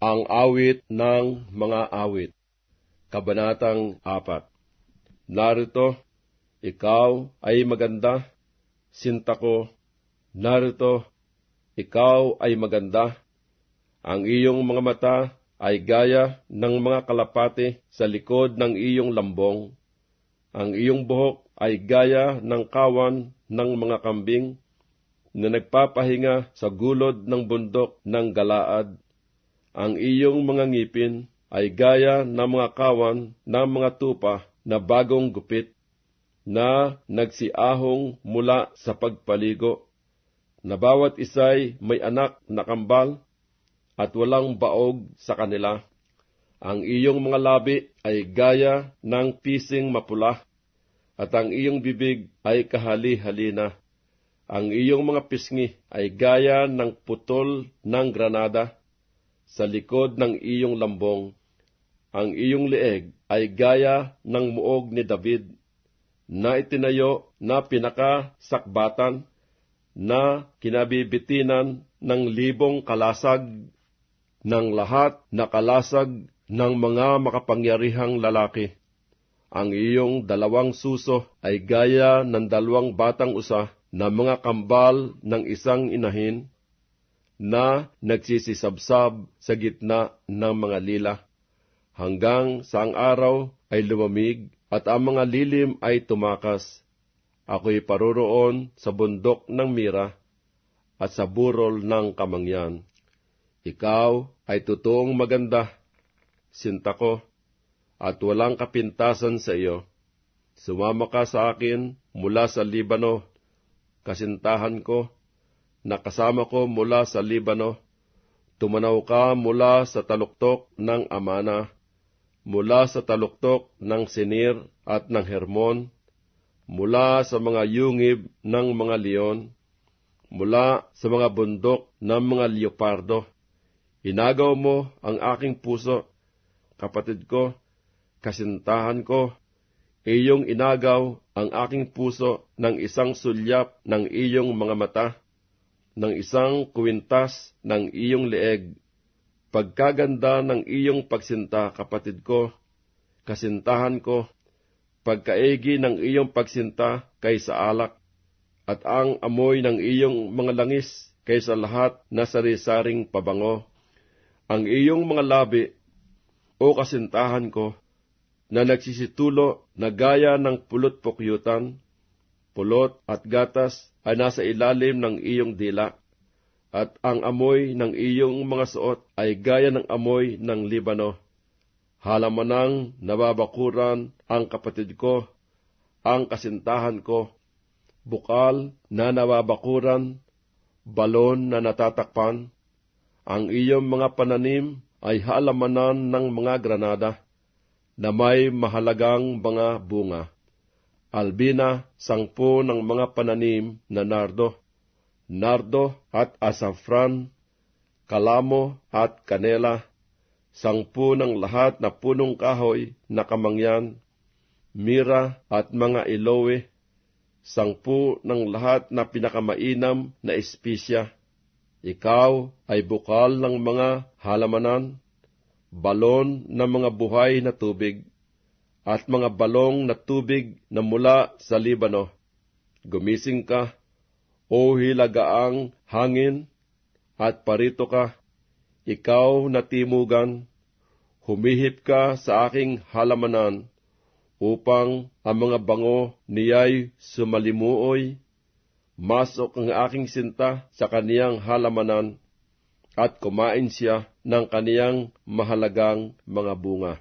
Ang awit ng mga awit. Kabanatang 4 Narito, ikaw ay maganda, sinta ko. Narito, ikaw ay maganda. Ang iyong mga mata ay gaya ng mga kalapate sa likod ng iyong lambong. Ang iyong buhok ay gaya ng kawan ng mga kambing na nagpapahinga sa gulod ng bundok ng Galaad. Ang iyong mga ngipin ay gaya ng mga kawan ng mga tupa na bagong gupit na nagsiahong mula sa pagpaligo, na bawat isa'y may anak na kambal at walang baog sa kanila. Ang iyong mga labi ay gaya ng pising mapula, at ang iyong bibig ay kahali-halina. Ang iyong mga pisngi ay gaya ng putol ng granada sa likod ng iyong lambong. Ang iyong leeg ay gaya ng muog ni David na itinayo na pinakasakbatan na kinabibitinan ng libong kalasag ng lahat na kalasag ng mga makapangyarihang lalaki. Ang iyong dalawang suso ay gaya ng dalawang batang usa na mga kambal ng isang inahin na nagsisisabsab sa gitna ng mga lila, hanggang sa ang araw ay lumamig at ang mga lilim ay tumakas. Ako'y paroroon sa bundok ng mira at sa burol ng kamangyan. Ikaw ay totoong maganda, sinta ko, at walang kapintasan sa iyo. Sumama ka sa akin mula sa Libano, kasintahan ko, nakasama ko mula sa Libano, tumanaw ka mula sa taluktok ng Amana, mula sa taluktok ng Sinir at ng Hermon, mula sa mga yungib ng mga leon, mula sa mga bundok ng mga leopardo. Inagaw mo ang aking puso, kapatid ko, kasintahan ko, iyong inagaw ang aking puso ng isang sulyap ng iyong mga mata ng isang kuwintas ng iyong leeg. Pagkaganda ng iyong pagsinta, kapatid ko, kasintahan ko, pagkaigi ng iyong pagsinta kaysa alak, at ang amoy ng iyong mga langis kaysa lahat na sari-saring pabango. Ang iyong mga labi, o kasintahan ko, na nagsisitulo na gaya ng pulot pukyutan, pulot at gatas ay nasa ilalim ng iyong dila, at ang amoy ng iyong mga suot ay gaya ng amoy ng Libano. Halamanang nababakuran ang kapatid ko, ang kasintahan ko, bukal na nababakuran, balon na natatakpan, ang iyong mga pananim ay halamanan ng mga granada na may mahalagang mga bunga albina, sangpo ng mga pananim na nardo, nardo at asafran, kalamo at kanela, sangpo ng lahat na punong kahoy na kamangyan, mira at mga ilowe, sangpo ng lahat na pinakamainam na espisya. Ikaw ay bukal ng mga halamanan, balon ng mga buhay na tubig, at mga balong na tubig na mula sa Libano. Gumising ka, o hilagaang hangin, at parito ka, ikaw na timugan, humihip ka sa aking halamanan, upang ang mga bango niya'y sumalimuoy, masok ang aking sinta sa kaniyang halamanan, at kumain siya ng kaniyang mahalagang mga bunga.